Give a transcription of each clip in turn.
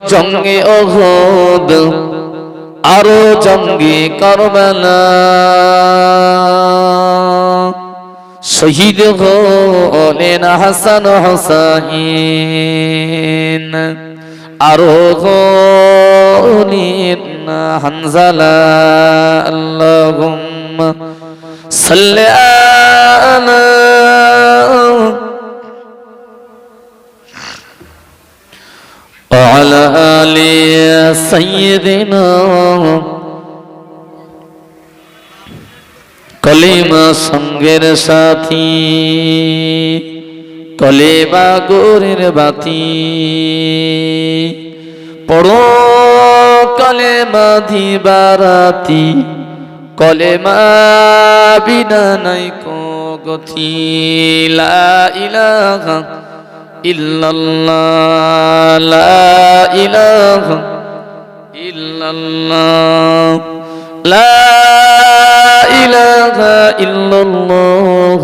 জঙ্গে অহদ আরও জঙ্গে করবালা। শহীদ হলেন হাসান হোসাইন, আরও হলেন হানজালা আল্লাহুম্মা সাল্লি আলা وعلى آل سيدنا কলিমা সঙ্গের সাথী কলেবা গোরের বাতি পড়ো কলেমা দিবারাতি কলেমা বিনা নাই কো গতি লা ইলাহা ইল্লাল্লাহ লা ইলাহা ইল্লাল্লাহ লা ইলাহা ইল্লাল্লাহ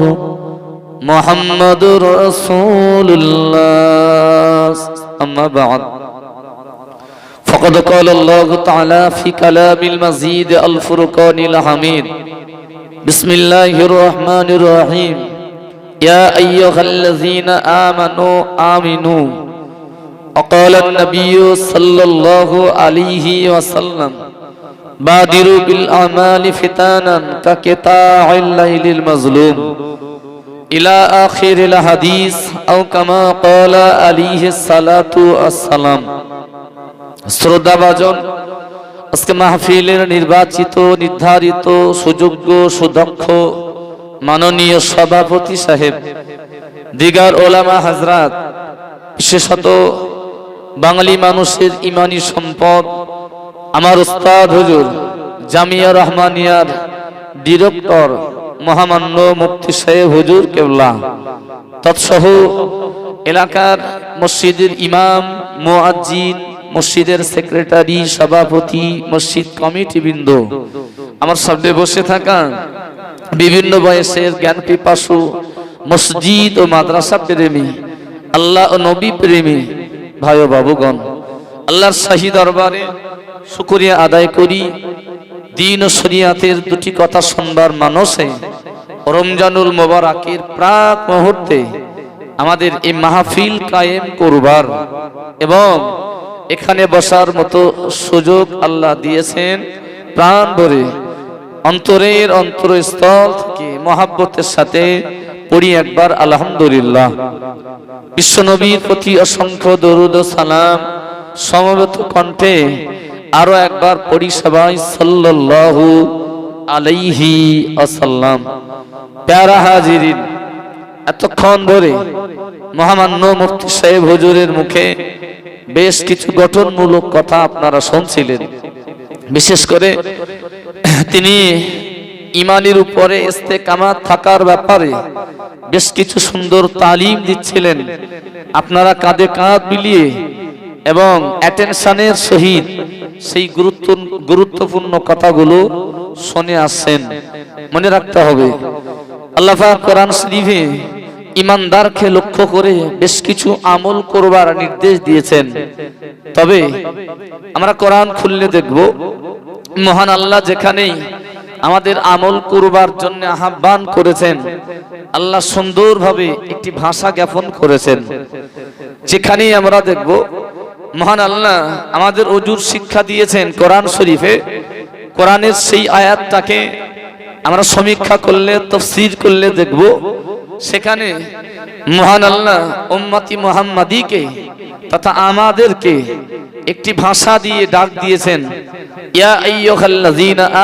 মুহাম্মাদুর রাসূলুল্লাহ আম্মা বা'দ فقد قال الله تعالى في كلام المزيد الفرقان الحميد بسم الله الرحمن الرحيم يا أيها الذين آمنوا آمنوا وقال النبي صلى الله عليه وسلم بادروا بالأعمال فتانا كقطاع الليل المظلوم إلى آخر الحديث أو كما قال عليه الصلاة والسلام শ্রদ্ধাভাজন আজকে মাহফিলের নির্বাচিত নির্ধারিত সুযোগ্য সুদক্ষ মাননীয় সভাপতি সাহেব, দিগার ওলামা হাজরাত বিশেষত বাঙালি মানুষের ইমানি সম্পদ, আমার উস্তাদ হুজুর জামিয়া রহমানিয়ার ডিরেক্টর মহামান্য মুফতি সাহেব হুজুর কেবলা, তৎসহ এলাকার মসজিদের ইমাম, মুয়াজ্জিন, মসজিদের সেক্রেটারি, সভাপতি, মসজিদ কমিটি বৃন্দ আমার সামনে বসে থাকা বিভিন্ন বয়সের জ্ঞান পিপাসু মসজিদ ও মাদ্রাসা প্রেমী, আল্লাহ ও নবী প্রেমী ভাই ও বাবুগণ, আল্লাহর শাহী দরবারে শুকরিয়া আদায় করি। দিন ও শরিয়াতের দুটি কথা শুনবার মানসে রমজানুল মোবারকের প্রাক মুহূর্তে আমাদের এই মাহফিল কায়েম করবার এবং এখানে বসার মতো সুযোগ আল্লাহ দিয়েছেন। প্রাণ ভরে অন্তরের অন্তরস্থল থেকে মহাব্বতের সাথে পড়ি একবার, আলহামদুলিল্লাহ। বিশ্বনবীর প্রতি অসংখ্য দরুদ সালাম সমবেত কণ্ঠে আরও একবার পড়ি সবাই, সাল্লাল্লাহু আলাইহি আসাল্লাম প্যারা হাজিরিন, এতক্ষণ ধরে মহামান্য মুফতি সাহেব হুজুরের মুখে বেশ কিছু গঠনমূলক কথা আপনারা শুনছিলেন। বিশেষ করে তিনি ইমানের উপরে ইস্তেকামাত থাকার ব্যাপারে বেশ কিছু সুন্দর তালিম দিচ্ছিলেন। আপনারা কাঁধে কাঁধ মিলিয়ে এবং অ্যাটেনশনের সহিত সেই গুরুত্ব, গুরুত্বপূর্ণ কথাগুলো শুনে আসছেন। মনে রাখতে হবে, আল্লাহ কোরআন শরীফে ইমানদারকে লক্ষ্য করে বেশ কিছু আমল করবার নির্দেশ দিয়েছেন। তবে আমরা কোরআন খুললে দেখব মহান আল্লাহ যেখানেই আমাদের আমল করবার জন্য আহ্বান করেছেন, আল্লাহ সুন্দরভাবে একটি ভাষা জ্ঞাপন করেছেন। যেখানেই আমরা দেখব, মহান আল্লাহ আমাদের অজুর শিক্ষা দিয়েছেন কোরআন শরীফে। কোরআনের সেই আয়াতটাকে আমরা সমীক্ষা করলে, তফসির করলে দেখব, সেখানে মহান আল্লাহ উম্মতি মোহাম্মদীকে তথা আমাদেরকে একটি ভাষা দিয়ে ডাক দিয়েছেন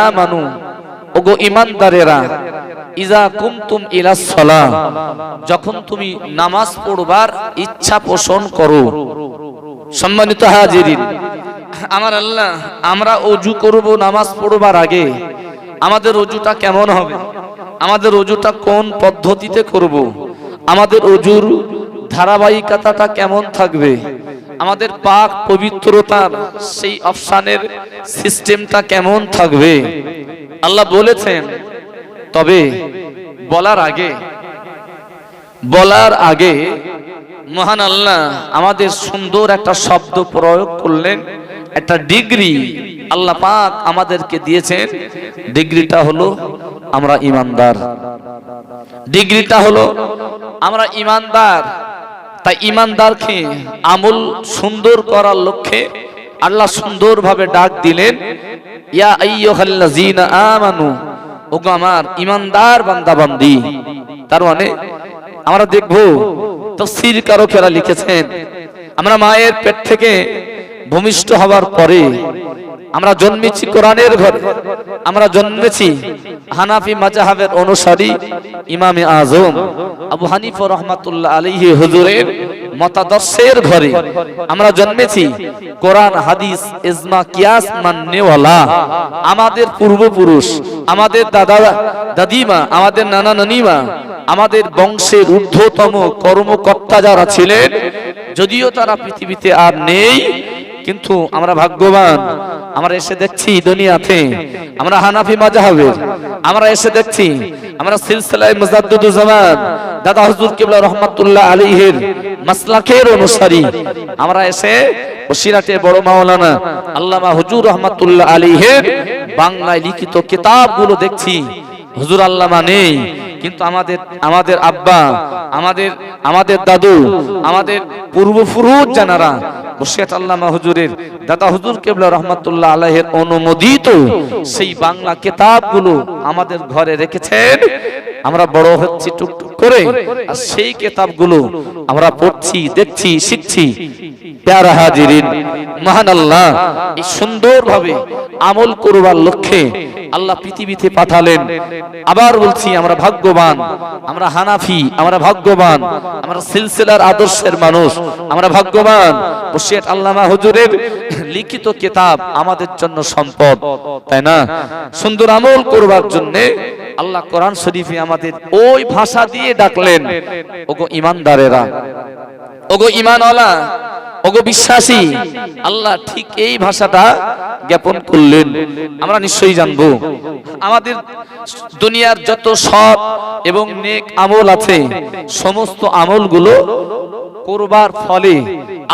আমানু, ওগো ঈমানদারেরা ইজা কুমতুম ইলা সলাহ, যখন তুমি নামাজ পড়বার ইচ্ছা পোষণ করো। সম্মানিত হাজিরিন, আমার আল্লাহ, আমরা অজু করব নামাজ পড়বার আগে। আমাদের অজুটা কেমন হবে? আমাদের অজুটা কোন পদ্ধতিতে করব। আমাদের অজুর ধারাবাহিকতাটা কেমন থাকবে? আমাদের পাক পবিত্রতার সেই অপশানের সিস্টেমটা কেমন থাকবে? আল্লাহ বলেছেন, তবে বলার আগে বলার আগে মহান আল্লাহ আমাদের সুন্দর একটা শব্দ প্রয়োগ করলেন, একটা ডিগ্রি আল্লাহ পাক আমাদেরকে দিয়েছেন। ডিগ্রিটা হলো আমরা ইমানদার। ডিগ্রিটা হলো আমরা ইমানদার। তাই ইমানদারকে আমল সুন্দর করার লক্ষ্যে আল্লাহ সুন্দরভাবে ডাক দিলেন, ইয়া আইয়ুহাল্লাযীনা আমানু ওগো আমার ইমানদার বান্দা বান্দি তার মানে আমরা দেখব তফসির কারকেরা লিখেছেন, আমরা মায়ের পেট থেকে ভূমিষ্ঠ হওয়ার পরে আমরা জন্মেছি কোরআনের ঘরে। আমরা জন্মেছি হানাফি মাজাহাবের অনুসারী ইমামে আজম। আবু হানিফ রহমাতুল্লাহ আলাইহি হুজুরের মতাদর্শের ঘরে আমরা জন্মেছি। কোরআন, হাদিস, ইজমা, কিয়াস, মান্নেওয়ালা। আমাদের পূর্বপুরুষ, আমাদের দাদা, দাদিমা, আমাদের নানা নানিমা, আমাদের বংশের ঊর্ধ্বতম কর্মকর্তা যারা ছিলেন, যদিও তারা পৃথিবীতে আর নেই, কিন্তু আমরা ভাগ্যবান। আমরা এসে দেখছি দুনিয়াতে, আমরা হানাফি মাজাহাবের আমরা এসে দেখছি, আমরা সিলসিলায় মুজাদ্দুদুজ্জামান, দাদা হুজুর কিবলা রহমাতুল্লাহ আলাইহির মাসলাকের অনুসারী। আমরা এসে বসিরাটে বড় মাওলানা আল্লামা হুজুর রহমাতুল্লাহ আলাইহির বাংলায় লিখিত কিতাবগুলো দেখছি। হুজুর আল্লামা নেই, কিন্তু আমাদের আমাদের আব্বা, আমাদের আমাদের দাদু, আমাদের পূর্বপুরুষ জানারা মুর্শিদ আল্লামা হুজুরের দাদা হুজুর কেবলা রহমাতুল্লাহ আলাইহের অনুমোদিত সেই বাংলা কিতাবগুলো আমাদের ঘরে রেখেছেন। আমরা বড় হচ্ছি টুকটুক করে, আর সেই কিতাবগুলো আমরা পড়ছি, দেখছি, শিখছি। প্যারা হাজিরিন মহান আল্লাহ সুন্দরভাবে আমল করবার লক্ষ্যে আল্লাহ পৃথিবীতে পাঠালেন। আবার বলছি, আমরা ভাগ্যবান, আমরা হানাফি, আমরা ভাগ্যবান, আমরা সিলসিলার আদর্শের মানুষ, আমরা ভাগ্যবান। মুর্শিদ আল্লামা হুজুরের লিখিত কিতাব আমাদের জন্য সম্পদ, তাই না? সুন্দর আমল করবার জন্য আল্লাহ কোরআন শরীফে আমাদের ওই ভাষা দিয়ে ডাকলেন, ওগো ইমানদারেরা, ওগো ইমানওয়ালা, ওগো বিশ্বাসী, আল্লাহ ঠিক এই ভাষাটা জ্ঞাপন করলেন। আমরা নিশ্চয়ই জানব। আমাদের দুনিয়ার যত সৎ এবং নেক আমল আছে, সমস্ত আমলগুলো করবার ফলে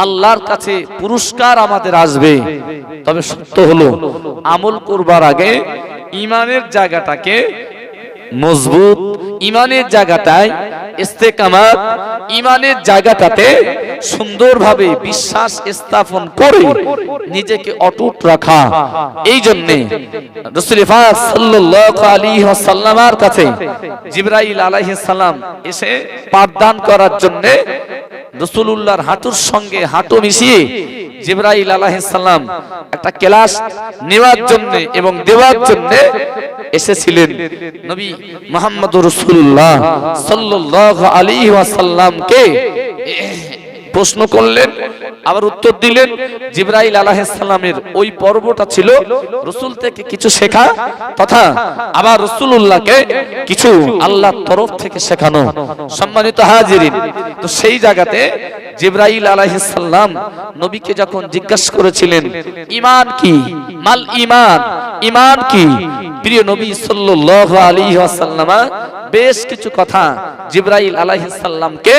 আল্লাহর কাছে পুরস্কার আমাদের আসবে। তবে সত্য হলো, আমল করবার আগে ইমানের জায়গাটাকে মজবুত ইমানের জায়গাটায় ইস্তেকামাত ইমানের জায়গাটাতে সুন্দরভাবে বিশ্বাস স্থাপন করে নিজেকে অটুট রাখা। এই জন্য ওয়াসাল্লামের কাছে জিবরাইল সালাম এসে পাঠদান করার জন্য রসুলুল্লাহর হাঁটুর সঙ্গে হাঁটু মিশিয়ে জিবরাইল আলাইহিস সালাম একটা ক্লাস নেওয়ার জন্য এবং দেওয়ার জন্য এসেছিলেন নবী মোহাম্মদ রসুল্লাহ সাল্লাহ আলী ওয়াসাল্লামকে প্রশ্ন করলেন, আবার উত্তর দিলেন, জিব্রাইল আলাহিসাল্লামের ওই পর্বটা ছিল রসুল থেকে কিছু শেখা, তথা আবার রসুল্লাহকে কিছু আল্লাহর তরফ থেকে শেখানো, সম্মানিত হাজিরিন। তো সেই জায়গাতে জিব্রাইল আলাইহিসসালাম নবীকে যখন জিজ্ঞাসা করেছিলেন ঈমান কি? মাল ঈমান ঈমান কি? প্রিয় নবী সাল্লাল্লাহু আলাইহি ওয়াসাল্লাম, বেশ কিছু কথা জিব্রাইল আলাইহিসসালামকে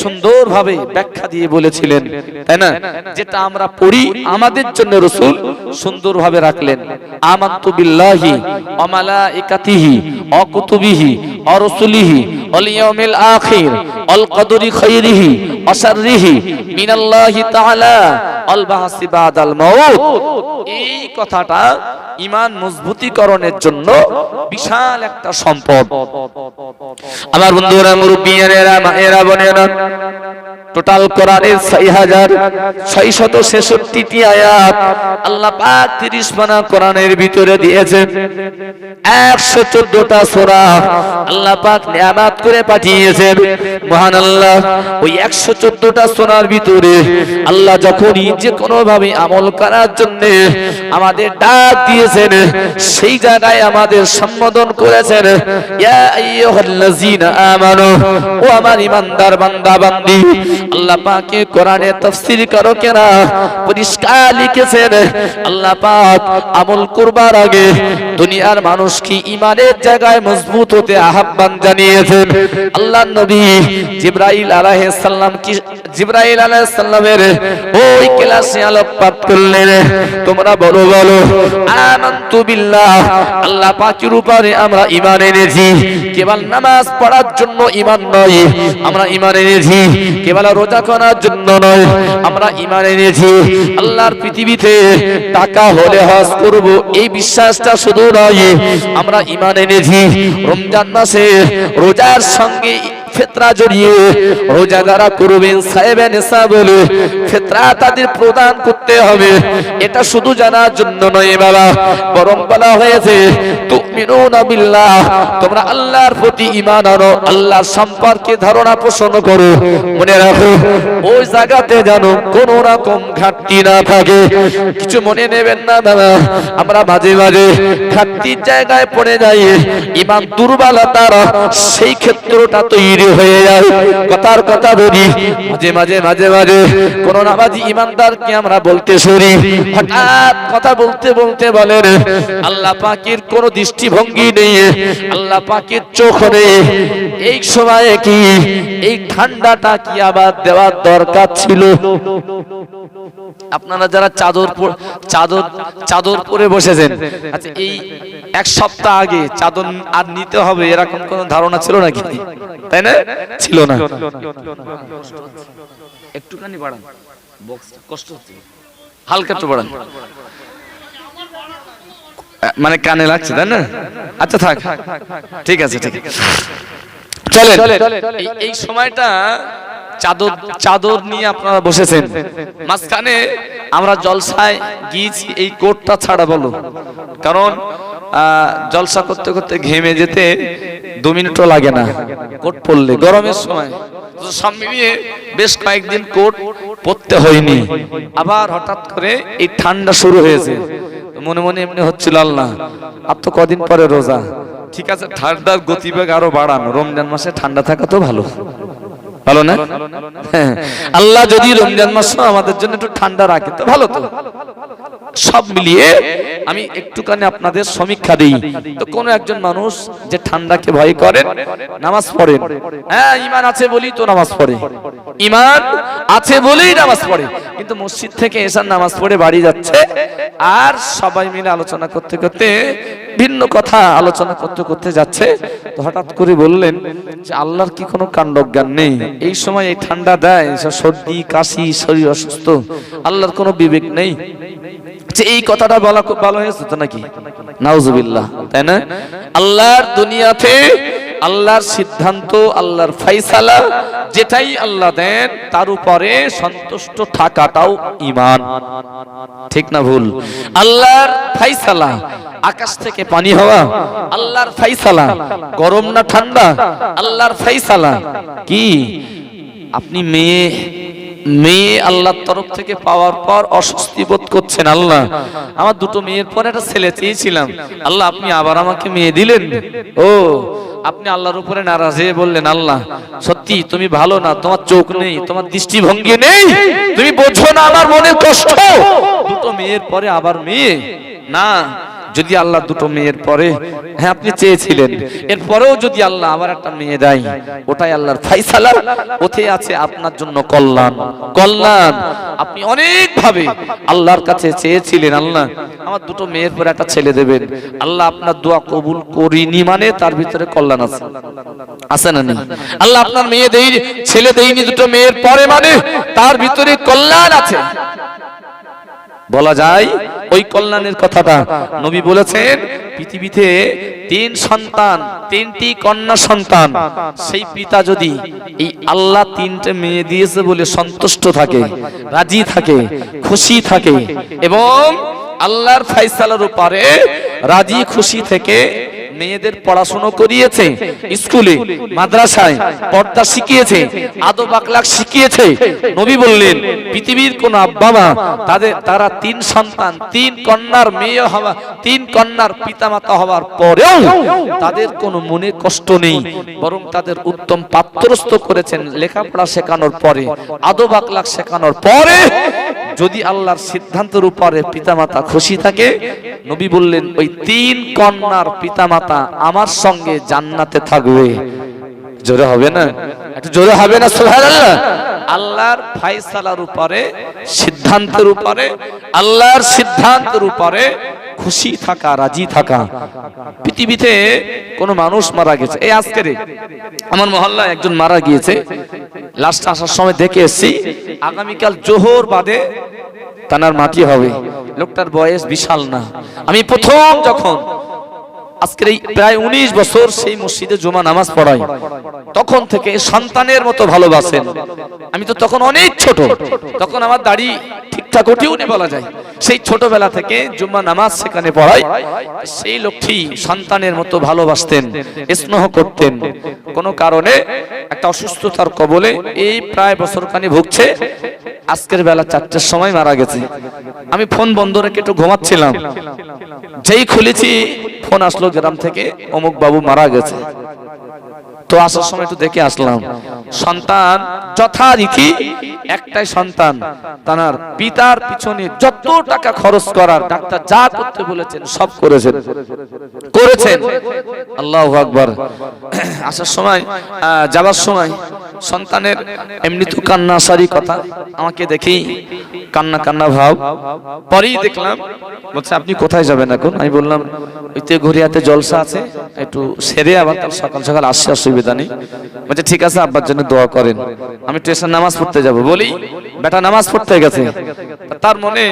সুন্দরভাবে ব্যাখ্যা দিয়ে বলেছিলেন, তাই না? যেটা আমরা পড়ি আমাদের জন্য রাসূল সুন্দরভাবে রাখলেন। আমানতু বিল্লাহি অমালা মালাইকাতিহি ওয়া কুতুবিহি ওয়া রাসূলিহি ওয়াল ইয়াউমিল আখির ওয়াল কদরি খাইরিহি ওয়া শাররিহি মিনাল্লাহি তাআলা এই কথাটা ঈমান মজবুতিকরণের জন্য বিশাল একটা সম্পদ। আমার বন্ধুরা মুরব্বিয়ানেরা মায়েরা, বোনেরা, টোটাল কোরআনের ছয় হাজার ছয়শত ছেষট্টিটি আয়াত আল্লাহ পাক তিরিশ মানা কোরআনের ভিতরে দিয়েছেন। সোরা আল্লাহ পাক নিয়ামাত করে পাঠিয়েছেন। মহান আল্লাহ ওই একশো চোদ্দটা সোনার ভিতরে আল্লাহ যখনই যে কোনো ভাবে আমল করার জন্য আমাদের ডাক দিয়েছেন, সেই জায়গায় আমাদের সম্বোধন করেছেন, ইয়া আমানু, ও আমার ইমানদার বান্দা, বান্দি, আল্লাহ কোরআনে তাফসীর পরিষ্কার লিখেছেন, আল্লাহ পাক আমল করবার আগে দুনিয়ার মানুষ কি ইমানের জায়গায় মজবুত হতে আহ্বান জানিয়েছেন। আল্লাহ নবী জিব্রাইল আলাইহিস সালাম কি জিব্রাইল আলাইহিস সালামের ওই ক্লাসে আলোকপাত করলেন। তোমরা বলো বলো, আমানতু বিল্লাহ। আল্লাহ পাকের উপরে আমরা ঈমান এনেছি। কেবল নামাজ পড়ার জন্য ঈমান নয়, আমরা ঈমান এনেছি। কেবল রোজা করার জন্য নয়, আমরা ঈমান এনেছি। আল্লাহর পৃথিবীতে টাকা হলে হজ করব, এই বিশ্বাসটা শুধু নয়, আমরা ঈমান এনেছি। রমজান মাসে রোজার সঙ্গে ফেতরা জড়িয়ে রোজা যারা করবেন সাহেবেন এসা বলে ফেতরা তাদের প্রদান করতে হবে। এটা শুধু জানার জন্য নয় বাবা, বরং বলা হয়েছে তোমরা আল্লাহর প্রতি ঈমান আনো, আল্লাহর সম্পর্কে ধারণা পোষণ করো। মনে রাখো, ওই জায়গাতে জানো কোন রকম ঘাটতি না থাকে। কিছু মনে নেবেন না বাবা, আমরা মাঝে মাঝে ঘাটতির জায়গায় পড়ে যাই ইমান দুর্বলতার সেই ক্ষেত্রটা তৈরি হয়ে যায়। কথার কথা বলি। মাঝে মাঝে মাঝে মাঝে কোন নামাজি ইমানদারকে আমরা বলতে শুনি হঠাৎ কথা বলতে বলতে বলেন, আল্লাহ পাকের কোন দৃষ্টিভঙ্গি নেই, আল্লাহ পাকের চোখ নেই। এই সময়ে কি, এই ঠান্ডাটা কি আবার দেওয়ার দরকার ছিল? আপনারা যারা চাদর চাদর চাদর পরে বসেছেন আচ্ছা এই এক সপ্তাহ আগে চাদর আর নিতে হবে এরকম কোন ধারণা ছিল নাকি? তাই না? ছিল না। একটুখানি বাড়ান। বক্সটা কষ্ট হচ্ছে। হালকা একটু বাড়ান। মানে কানে লাগছে তাই না? আচ্ছা থাক। ঠিক আছে ঠিক আছে। চলেন। এই- এই সময়টা চাদর চাদর নিয়ে আপনারা বসেছেন। মাঝখানে আমরা জলসায় গিয়েছি, এই কোটটা ছাড়া বলো। কারণ জলসা করতে করতে ঘেমে যেতে দু মিনিটও লাগে না। কোট পরলে, গরমের সময়। সব মিলিয়ে বেশ কয়েকদিন কোট পরতে হয়নি। আবার হঠাৎ করে এই ঠান্ডা শুরু হয়েছে। মনে মনে এমনি হচ্ছিল আল্লাহ, আর তো কদিন পরে রোজা। ঠিক আছে, ঠান্ডার গতিবেগ আরও বাড়ান। রমজান মাসে ঠান্ডা থাকা তো ভালো। ভালো না। আল্লাহ যদি রমজান মাস আমাদের জন্য একটু ঠান্ডা রাখে, তো ভালো তো? সব মিলিয়ে আমি একটুখানি আপনাদের সমীক্ষা দিই। তো কোন একজন মানুষ যে ঠান্ডাকে ভয় করেন নামাজ পড়েন হ্যাঁ ইমান আছে বলি তো নামাজ পড়ে। ইমান আছে বলেই নামাজ পড়ে। কিন্তু মসজিদ থেকে এসার নামাজ পড়ে বাড়ি যাচ্ছে। আর সবাই মিলে আলোচনা করতে করতে ভিন্ন কথা আলোচনা করতে করতে যাচ্ছে। তো হঠাৎ করে বললেন যে, আল্লাহর কি কোনো কাণ্ডজ্ঞান নেই? এই সময় এই ঠান্ডা দেয় সর্দি, কাশি, শরীর অসুস্থ। আল্লাহর কোনো বিবেক নেই। যে এই কথাটা বলা খুব ভালো হয়েছে তো নাকি? নাউজুবিল্লাহ, তাই না? আল্লাহর দুনিয়াতে আল্লাহর সিদ্ধান্ত, আল্লাহর ফাইসালা যেটাই আল্লাহ দেন, তার উপরে সন্তুষ্ট থাকাটাও ইমান ঠিক না ভুল? আল্লাহর ফাইসালা আকাশ থেকে পানি হওয়া, আল্লাহর ফাইসালা গরম না ঠান্ডা, আল্লাহর ফাইসালা কি? আপনি মেয়ে মেয়ে আল্লাহর তরফ থেকে পাওয়ার পর অস্বস্তি বোধ করছেন আল্লাহ। আমার দুটো মেয়ের পর একটা ছেলে চেয়েছিলাম। আল্লাহ, আপনি আবার আমাকে মেয়ে দিলেন? ও, আপনি আল্লাহর উপরে নারাজ হয়ে বললেন, আল্লাহ, সত্যি তুমি ভালো না, তোমার চোখ নেই, তোমার দৃষ্টিভঙ্গি নেই, তুমি বোঝো না আমার মনের কষ্ট। দুটো মেয়ের পরে আবার মেয়ে? না যদি আল্লাহ দুটো মেয়ের পরে হ্যাঁ আপনি চেয়েছিলেন। এরপরেও যদি আল্লাহ আবার একটা মেয়ে দেয়, ওটাই আল্লাহর ফাইসালা ওতে আছে আপনার জন্য কল্যাণ। কল্যাণ। আপনি অনেক ভাবে আল্লাহর কাছে চেয়েছিলেন, আল্লাহ, আমার দুটো মেয়ের পরে একটা ছেলে দেবেন। আল্লাহ আপনার দোয়া কবুল করিনি মানে তার ভিতরে কল্যাণ আছে। আছে না নেই? আল্লাহ আপনার মেয়ে দেই ছেলে দেয়নি দুটো মেয়ের পরে মানে তার ভিতরে কল্যাণ আছে। বলা যায়, ওই কল্যাণের কথাটা। নবী বলেছেন, পৃথিবীতে তিন সন্তান, তিনটি কন্যা সন্তান, সেই পিতা যদি এই আল্লাহ তিনটে মেয়ে দিয়েছে বলে সন্তুষ্ট থাকে, রাজি থাকে, খুশি থাকে এবং আল্লাহর ফাইসালার উপরে রাজি খুশি থেকে মেয়েদের পড়াশোনা করিয়েছে, স্কুলে, মাদ্রাসায় পর্দা শিখিয়েছে, আদব আখলাক শিখিয়েছে। নবী বললেন, পৃথিবীর কোন আব্বা মা তাদের, তারা তিন সন্তান, তিন কন্যার মেয়ে হওয়া, তিন কন্যার পিতামাতা হওয়ার পরেও তাদের কোনো মনে কষ্ট নেই, বরং তাদের উত্তম পাত্রস্থ করেছেন লেখাপড়া শেখানোর পরে, আদব আখলাক শেখানোর পরে যদি আল্লাহর সিদ্ধান্তের উপরে পিতামাতা খুশি থাকে, নবী বললেন, ওই তিন কন্যার পিতামাতা আমার সঙ্গে জান্নাতে থাকবে। জোরে হবে না? একটু জোরে হবে না, সুবহানাল্লাহ? আল্লাহর ফাইসালার উপরে, সিদ্ধান্তের উপরে, আল্লাহর সিদ্ধান্তের উপরে খুশি থাকা, রাজি থাকা। পৃথিবীতে কোন মানুষ মারা গেছে। এই আজকের আমার মহল্লায় একজন মারা গিয়েছে। লাস্ট আসার সময় দেখে এসেছি। আগামীকাল জোহর বাদে তানার মাটি হবে। লোকটার বয়স বিশাল না। আমি প্রথম যখন আজকের এই প্রায় উনিশ বছর সেই মসজিদে জমা নামাজ পড়াই, তখন থেকে সন্তানের মতো ভালোবাসেন। আমি তো তখন অনেক ছোট, তখন আমার দাড়ি ঠিকঠাক ওঠেও নি বলা যায়। সেই ছোটবেলা থেকে জুম্মা নামাজ সেখানে পড়ায়। সেই লোকটি সন্তানের মতো ভালোবাসতেন, স্নেহ করতেন। কোনো কারণে একটা অসুস্থতার কবলে এই প্রায় বছর খানি ভুগছে। আজকের বেলা চারটের সময় মারা গেছে। আমি ফোন বন্ধ রেখে একটু ঘুমাচ্ছিলাম। যেই খুলেছি, ফোন আসলো গ্রাম থেকে, অমুক বাবু মারা গেছে। তো আসার সময় একটু দেখে আসলাম। সন্তান যথারীতি একটাই সন্তান। তার পিতার পিছনে যত টাকা খরচ করার ডাক্তার যা করতে বলেছেন, সব করেছেন। করেছেন। আল্লাহ আকবার। আসার সময় যাবার সময় সন্তানের এমনি তো কান্না আসারই কথা। আমাকে দেখি কান্না কান্না ভাব। পরেই দেখলাম, বলছে, আপনি কোথায় যাবেন এখন? আমি বললাম, ওই তো ঘুরিয়াতে জলসা আছে, একটু সেরে আবার কাল সকাল সকাল আসছে। অসুবিধা নেই বলছে, ঠিক আছে, আব্বার জন্য দোয়া করেন। আমি টেশন নামাজ পড়তে যাব। বলি, বেটা, নামাজ পড়তে গেছে। তার মনে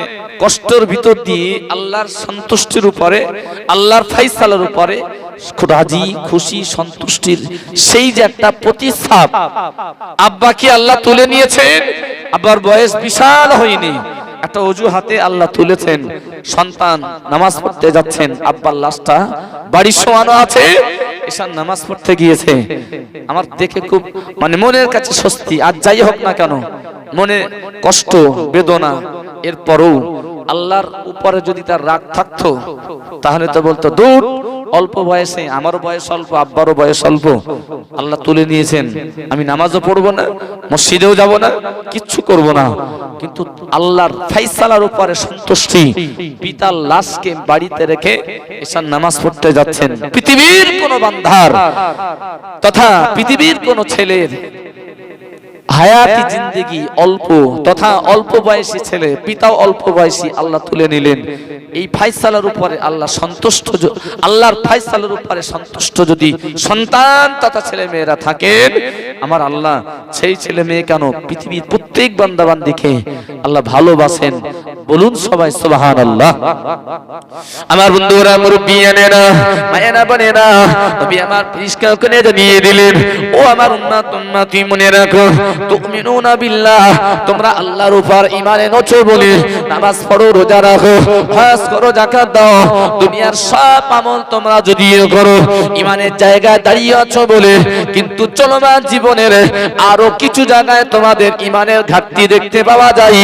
কষ্টের ভিতর দিয়ে আল্লাহর সন্তুষ্টির উপরে, আল্লাহর ফাইসালার উপরে রাজি, খুশি, সন্তুষ্টির সেই যে একটা প্রতিস্থাপ আব্বাকে আল্লাহ তুলে নিয়েছেন? আব্বার বয়স বিশাল হয়নি। একটা অজু হাতে আল্লাহ তুলেছেন। সন্তান নামাজ পড়তে যাচ্ছেন। আব্বার লাশটা বাড়ির শোয়ানো আছে। এসার নামাজ পড়তে গিয়েছে। আমার দেখে খুব মানে মনের কাছে স্বস্তি। আর যাই হোক না কেন, মনে কষ্ট, বেদনা, এরপরও আল্লাহর উপরে যদি তার রাগ থাকতো, তাহলে তো বলতো, দূর অল্প বয়সে, আমারও বয়স অল্প, আব্বারও বয়স অল্প। আল্লাহ তুলে নিয়েছেন আমি নামাজও পড়ব না, মসজিদেও যাব না, কিচ্ছু করব না। কিন্তু আল্লাহর ফাইসালার উপরে সন্তুষ্টি, পিতার লাশকে বাড়িতে রেখে এসার নামাজ পড়তে যাচ্ছেন। পৃথিবীর কোন বান্ধার, তথা পৃথিবীর কোন ছেলের হায়াতি জিন্দেগি অল্প তথা অল্প বয়সী ছেলে পিতাও অল্প বয়সী আল্লাহ তুলে নিলেন। এই ফাইসালার উপরে আল্লাহ সন্তুষ্ট আল্লাহর ফাইসালার উপরে সন্তুষ্ট যদি সন্তান তথা ছেলে মেয়েরা থাকেন আমার আল্লাহ সেই ছেলে মেয়ে কেন পৃথিবীর প্রত্যেক বান্দাবান্দিকে আল্লাহ ভালোবাসেন বলুন সবাই সুবহান আল্লাহ আমার বন্ধুরা মুরব্বিয়ানেরা মায়েরা, বোনেরা, নবী আমার পরিষ্কার করে জানিয়ে দিলেন, ও আমার উম্মাত, উম্মাতি মনে রাখো, তুমিনুনা বিল্লাহ, তোমরা আল্লাহর উপর ঈমান এনেছো বলে নামাজ পড়ো, রোজা রাখো, হজ করো, যাকাত দাও, দুনিয়ার সব আমল তোমরা যদি করো, ঈমানের জায়গায় দাঁড়িয়ে আছো বলে, কিন্তু চলমান জীবনের আরও কিছু জায়গায় তোমাদের ঈমানের ঘাটতি দেখতে পাওয়া যায়,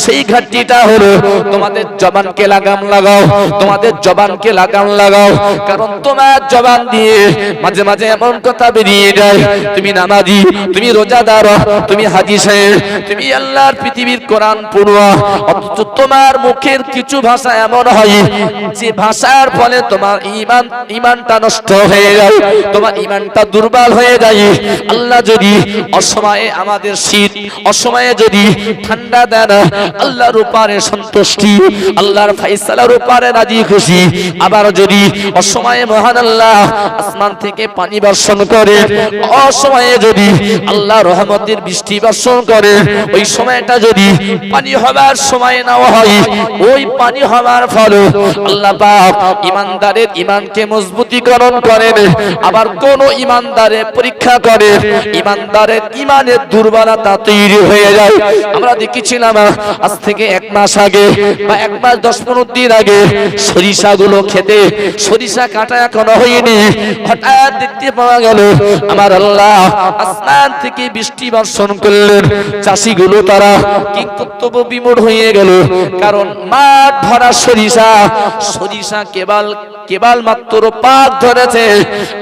সেই ঘাটতিটা হলো তোমাদের জবানকে লাগাম লাগাও, তোমাদের জবানকে লাগাম লাগাও। কারণ তোমার জবান দিয়ে মাঝে মাঝে এমন কথা বেরিয়ে যায়, তুমি নামাজি, তুমি রোজাদার, তুমি হাজি সাহেব, তুমি আল্লাহর পৃথিবীর কোরআন পড়ুয়া, অথচ তোমার মুখের কিছু ভাষা এমন হয় যে ভাষার ফলে তোমার ইমান, ইমানটা নষ্ট হয়ে যায়, তোমার ইমানটা দুর্বল হয়ে যায়। আল্লাহ যদি অসময়ে আমাদের শীত, অসময়ে যদি ঠান্ডা দেন, আল্লাহর উপরে সন্তুষ্টি, আল্লাহর ফাইসালার উপরে রাজি খুশি। আবার যদি অসময়ে মহান আল্লাহ আসমান থেকে পানি বর্ষণ করে, অসময়ে যদি আল্লাহ রহমতের বৃষ্টি বর্ষণ করে, ওই সময়টা যদি পানি হবার সময় নেওয়া হয়, ওই পানি হওয়ার ফলে আল্লাহ পাক ইমানদারের ইমানকে মজবুতিকরণ করেন। আবার কোন ইমানদারে পরীক্ষা করে, ইমানদারের ইমানের দুর্বলতা তৈরি হয়ে যায়। আমরা দেখেছিলাম আজ থেকে এক মাস আগে বা এক মাস, দশ পনেরো দিন আগে সরিষা গুলো খেতে, সরিষা কাটা এখনও হয়নি। হঠাৎ দেখতে পাওয়া গেল, আমার আল্লাহ আসমান থেকে বৃষ্টি বর্ষণ করলেন। চাষি গুলো তারা কি কর্তব্য বিমূঢ় হয়ে গেল। কারণ মাঠ ভরা সরিষা সরিষা কেবল কেবল মাত্র পাক ধরেছে।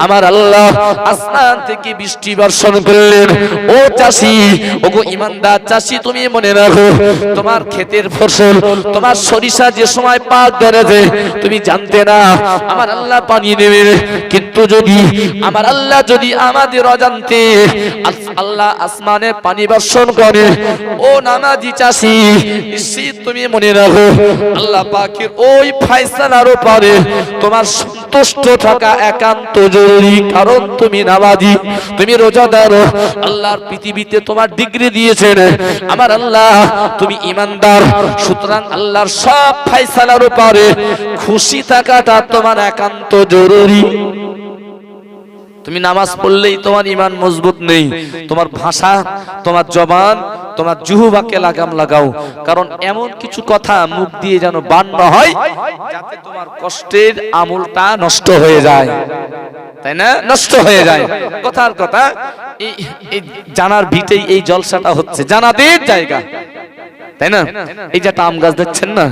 আমার আল্লাহ আসমান থেকে বৃষ্টি বর্ষণ করলেন। ও চাষি, ওগো ইমানদার চাষি, তুমি মনে রাখো, তোমার ক্ষেতের ফসল ফসল তোমার সরিষা যে সময় পাক ধরেছে, তুমি জানতে না, আমার আল্লাহ পানি নেবে কিন্তু যদি আমার আল্লাহ যদি আমাদের অজান্তে আল্লাহ আসমানে পানি বর্ষণ করে, ও নামাজি চাষি, নিশ্চিত তুমি মনে রাখো, আল্লাহ পাকের ওই ফাইসালার উপরে তোমার সন্তুষ্ট থাকা একান্ত জরুরি, কারণ তুমি নামাজি, তুমি রোজাদার। আল্লাহর পৃথিবীতে তোমার ডিগ্রি দিয়েছেন। আমার আল্লাহ, তুমি ইমানদার সুতরাং আল্লাহর সব ফাইসালার উপরে খুশি থাকাটা তোমার একান্ত জরুরি। তুমি নামাজ পড়লেই তোমার ইমান মজবুত নেই, তোমার ভাষা, তোমার জবান, তোমার জুহুবাকে লাগাম লাগাও। কারণ এমন কিছু কথা মুখ দিয়ে যেন বান না হয়, যাতে তোমার কষ্টের আমলটা নষ্ট হয়ে যায়। তাই না? নষ্ট হয়ে যায়। কথার কথা, এই জানার ভিটেই এই জলসাটা হচ্ছে। জানাদের জায়গা। তাই না? এই যে একটা আম গাছ দেখছেন না?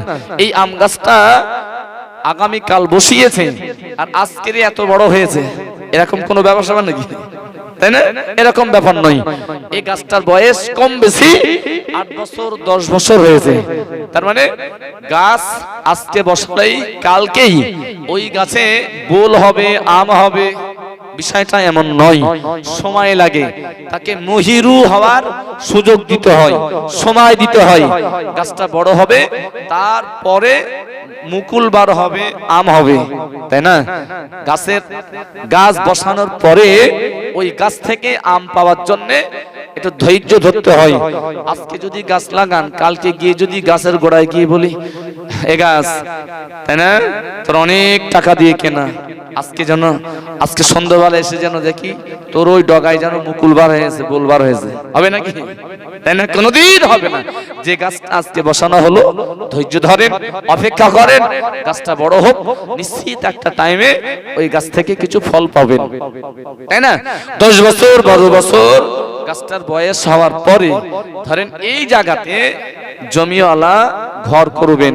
এই আম গাছটা আগামী কাল বসিয়েছে আর আজকেরই এত বড় হয়েছে। এরকম কোনো ব্যবসা নাকি? তাই না? এরকম ব্যাপার নয়। এই গাছটার বয়স কম বেশি আট বছর দশ বছর হয়েছে। তার মানে গাছ আজকে বসলেই কালকেই ওই গাছে গোল হবে আম হবে। বিষয়টা এমন নয়। সময় লাগে। তাকে মহিরু হওয়ার সুযোগ দিতে হয়। সময় দিতে হয়। গাছটা বড় হবে, তারপরে মুকুল বার হবে, আম হবে। তাই না? গাছের গাছ বসানোর পরে ওই গাছ থেকে আম পাওয়ার জন্য একটু ধৈর্য ধরতে হয়। আজকে যদি গাছ লাগান, কালকে গিয়ে যদি গাছের গোড়ায় গিয়ে বলি, এ গাছ, তাই না? তোর অনেক টাকা দিয়ে কেনা। আজকে যেন, আজকে সন্ধ্যাবেলা এসে যেন দেখি তোর ওই ডগায় যেন মুকুলবার হয়েছে গোলবার হয়েছে। হবে নাকি? তাই না? কোনোদিন হবে না। যে গাছটা আজকে বসানো হলো, ধৈর্য ধরেন, অপেক্ষা করেন, গাছটা বড় হোক, নিশ্চিত একটা টাইমে ওই গাছ থেকে কিছু ফল পাবেন। তাই না? দশ বছর, বারো বছর গাছটার বয়স হওয়ার পরে, ধরেন এই জায়গাতে জমিওয়ালা ঘর করবেন।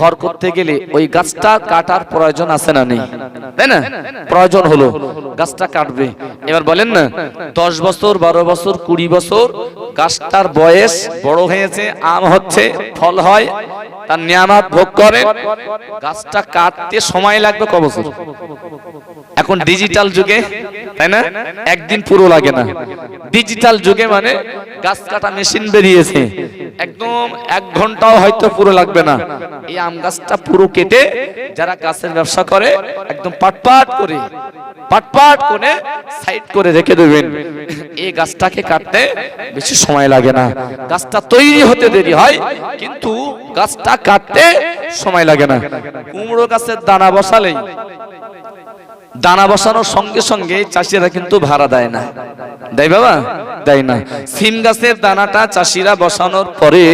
ঘর করতে গেলে ওই গাছটা কাটার প্রয়োজন আছে না নেই? তাই না? প্রয়োজন হলো, গাছটা কাটবে। এবার বলেন না, দশ বছর, বারো বছর, কুড়ি বছর গাছটার বয়স বড় হয়েছে, আম হচ্ছে, ফল হয়, তার নিয়ামত ভোগ করেন, গাছটা কাটতে সময় লাগবে ক বছর? এখন ডিজিটাল যুগে তাই না? একদিন পুরো লাগে না। ডিজিটাল যুগে মানে গাছ কাটা মেশিন বেরিয়েছে। একদম এক ঘন্টাও হয়তো পুরো লাগবে না। এই আম গাছটা পুরো কেটে যারা গাছের ব্যবসা করে একদম পাটপাট করে পাটপাট করে সাইড করে রেখে দেবেন। এই গাছটাকে কাটতে বেশি সময় লাগে না। গাছটা তৈরি হতে দেরি হয় কিন্তু গাছটা কাটতে সময় লাগে না। কুমড়ো গাছের দানা বসালেই দানা বসানোর সঙ্গে সঙ্গে চাষিরা কিন্তু ভাড়া দেয় না। দেয় বাবা? দেয় না। সিম গাছের দানাটা চাষিরা বসানোর পরে,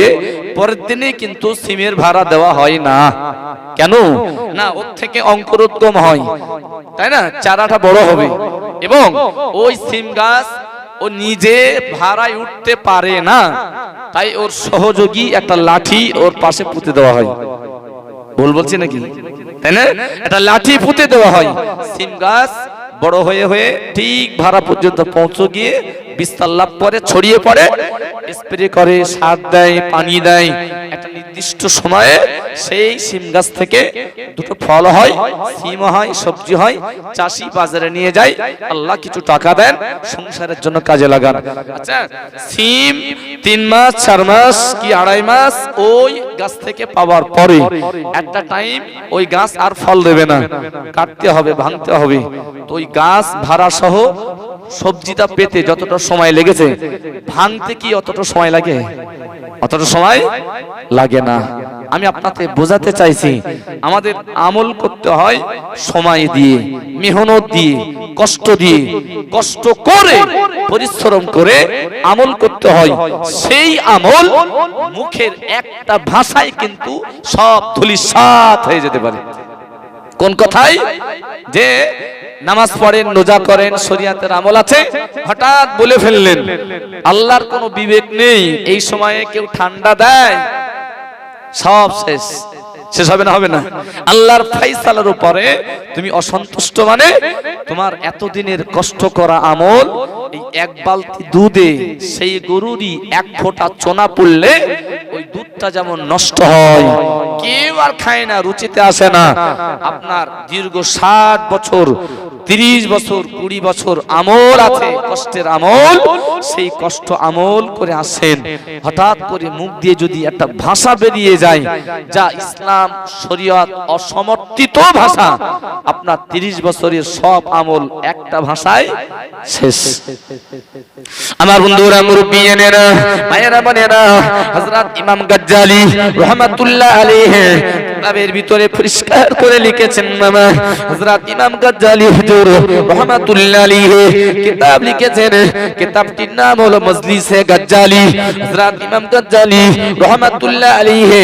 পরের দিনে কিন্তু সিমের ভাড়া দেওয়া হয় না। কেন? না, ওর থেকে অঙ্কুরোদ্গম হয়। তাই না? চারাটা বড় হবে। এবং ওই সিম গাছ ও নিজে ভাড়ায় উঠতে পারে না। তাই ওর সহযোগী একটা লাঠি ওর পাশে পুঁতে দেওয়া হয়। ভুল বলছি নাকি? তাই না? একটা লাঠি পুঁতে দেওয়া হয়। সিম গাছ বড় হয়ে হয়ে ঠিক ভাড়া পর্যন্ত পৌঁছে গিয়ে বিস্তার লাভ করে, ছড়িয়ে পড়ে। স্প্রে করে, সার দেয়, পানি দেয়। একটা নির্দিষ্ট সময়ে সেই সিম গাছ থেকে দুটো ফল হয়, সিম হয়, সবজি হয়, চাষি বাজারে নিয়ে যায়। আল্লাহ কিছু টাকা দেন, সংসারের জন্য কাজে লাগান। আচ্ছা সিম তিন মাস, চার মাস কি আড়াই মাস ওই গাছ থেকে পাওয়ার পরে একটা টাইম ওই গাছ আর ফল দেবে না। কাটতে হবে, ভাঙতে হবে। তো ওই গাছ ভাড়া সহ সবজিটা পেতে যতটা সময় লেগেছে, ভাঙতে কি অতটা সময় লাগে? অতটা সময় লাগে না। আমি আপনাকে বোঝাতে চাইছি, আমাদের আমল করতে হয় সময় দিয়ে, মেহনত দিয়ে, কষ্ট দিয়ে, কষ্ট করে, পরিশ্রম করে আমল করতে হয়। সেই আমল মুখের একটা ভাষায় কিন্তু সব ধুলিসাৎ হয়ে যেতে পারে। কোন কথাই যে নামাজ পড়েন, রোজা করেন, শরিয়াতের আমল আছে? হঠাৎ বলে ফেললেন, আল্লাহর কোনো বিবেক নেই, এই সময়ে কেউ ঠান্ডা দেয়? সব শেষ। শেষ হবে না হবে না? আল্লাহর ফাইসালার উপরে তুমি অসন্তুষ্ট মানে তোমার এতদিনের কষ্ট করা আমল, এই এক বালতি দুধে সেই গরুরই এক ফোঁটা চোনা পড়লে ওই দুধটা যেমন নষ্ট হয়, কেউ আর খায় না, রুচিতে আসে না। আপনার দীর্ঘ ষাট বছর তিরিশ বছর, কুড়ি বছর আমল আছে, কষ্টের আমল, সেই কষ্ট আমল করে আসেন। হঠাৎ করে মুখ দিয়ে যদি একটা ভাষা বেরিয়ে যায়, যা ইসলাম, শরীয়ত, অসমর্থিত ভাষা, আপনার তিরিশ বছরের সব আমল একটা ভাষায় শেষ। আমার বন্ধুরা মুরব্বিয়ানেরা মায়েরা বোনেরা, হযরত ইমাম গাজ্জালি রহমাতুল্লাহ আলাইহি কিতাবের ভিতরে পরিষ্কার করে লিখেছেন মামা। হযরত ইমাম গাজ্জালি হুজুর রহমাতুল্লাহ আলাইহি কিতাব লিখেছেন। কিতাবটির নাম হলো মজলিসে গাজ্জালি। হযরত ইমাম গাজ্জালি রহমাতুল্লাহ আলাইহি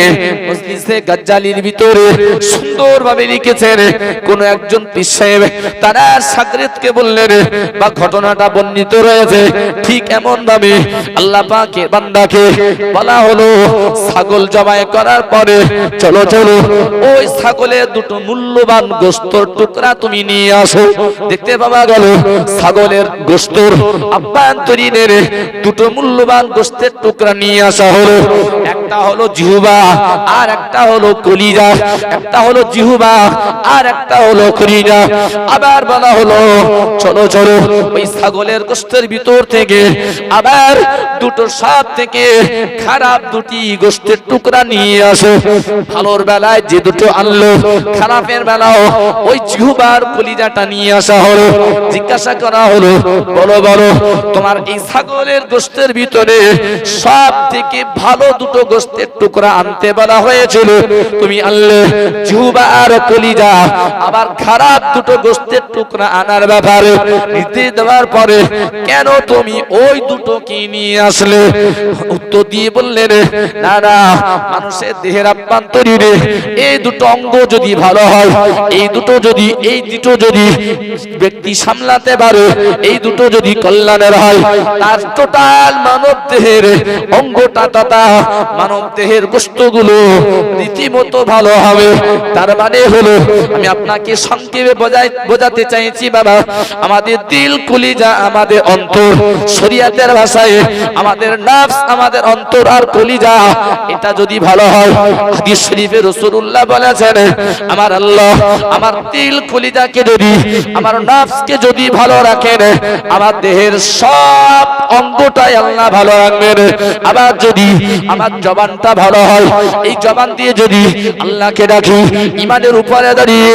মজলিসে গাজ্জালির ভিতরে সুন্দরভাবে লিখেছেন, কোন একজন পীর সাহেব তারা সাগরেদকে বললেন, বা ঘটনাটা বর্ণিত রয়েছে, ঠিক এমন ভাবে আল্লাহ পাকে বান্দাকে বলা হলো, ছাগল জবাই করার পরে চলো চলো ওই ছাগলের দুটো মূল্যবান গোস্তর টুকরা তুমি নিয়ে আসো। দেখতে পাওয়া গেল, ছাগলের গোস্তর আভ্যন্তরীণের দুটো মূল্যবান গোস্তের টুকরা নিয়ে আসা হলো। একটা হলো জিহুবা, আর একটা হলো কলিজা, একটা হলো জিহুবা, আর একটা হলো কলিজা। আবার বলা হলো, চলো চলো, ওই ছাগলের গোস্তের ভিতর থেকে আবার দুটো সব থেকে খারাপ দুটি গোস্তের টুকরা নিয়ে আসো। ভালোর বেলায় যে দুটো আনলো, খারাপের বেলাও ওই জিহুবার কলিজাটা নিয়ে আসা হলো। জিজ্ঞাসা করা হলো, বলো বলো, তোমার এই ছাগলের গোস্তের ভিতরে সব থেকে ভালো দুটো গোস্তের টুকরা আনতে বলা হয়েছিল। তুমি আনলে জিহুবা আর কলিজা। আবার খারাপ দুটো গোস্তের টুকরা আনার ব্যাপারে নির্দেশ দেওয়ার পরে কেন তুমি ওই দুটো কি নিয়ে আসলে? উত্তর দিয়ে বললেন, না না, মানুষের দেহের আভ্যন্তরীণে এই দুটো অঙ্গ যদি ভালো হয়, এই দুটো যদি, এই দুটো যদি ব্যক্তি সামলাতে পারে, এই দুটো যদি কল্যাণের হয়, তার টোটাল মানব দেহের অঙ্গটা তথা মানব দেহের গোস্তগুলো রীতিমতো ভালো হবে। তার মানে হলো, আমি আপনাকে সংক্ষেপে বোঝাই বোঝাতে চাইছি, বাবা, আমাদের দিল কলিজা আমাদের অন্তর, শরিয়াতের ভাষায় আমাদের নাফস আমাদের অন্তর আর কলিজা, এটা যদি ভালো হয়, হাদিস শরীফে রাসূলুল্লাহ বলেছেন, আমার আল্লাহ আমার দিল কলিজাকে যদি, আমার নাফসকে যদি ভালো রাখেন, আমার দেহের সব অঙ্গটাই আল্লাহ ভালো রাখবেন। আবার যদি আমার জবানটা ভালো হয়। এই জবান দিয়ে যদি আল্লাহকে ডাকি ইমানের উপরে দাঁড়িয়ে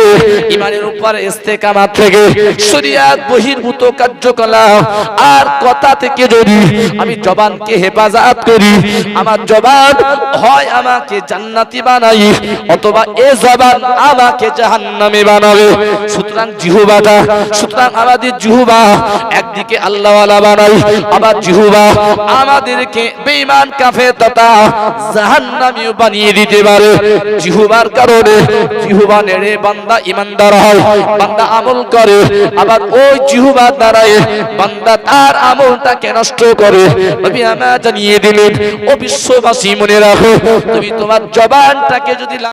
ইমানের উপরে ইস্তেকামাত থেকে শরিয়াত বহির্ভূত কার্যকলাপ, আর কথা থেকে যদি আমি জবানকে হেফাজত করি, আমার জবান হয় আমাকে জান্নাতি বানাই, অথবা এ জবান আমাকে জাহান্নামে বানাবে। সুতরাং জিহুবাটা, সুতরাং আমাদের জিহুবা একদিকে আল্লাহওয়ালা বানাই, আবার জিহুবা আমাদেরকে বেঈমান কাফের তথা জাহান্নামীও বানিয়ে দিতে পারে। জিহুবার কারণে জিহুবা নেড়ে বান্দা ইমানদার হয়, বান্দা আমল করে। আবার ওই জিহুবা দ্বারায় বান্দা তার আমলটাকে নষ্ট করে। নবী আমা জানিয়ে দিলেন, ও বিশ্ববাসী মনে রাখো, তুমি তোমার জবানটাকে যদি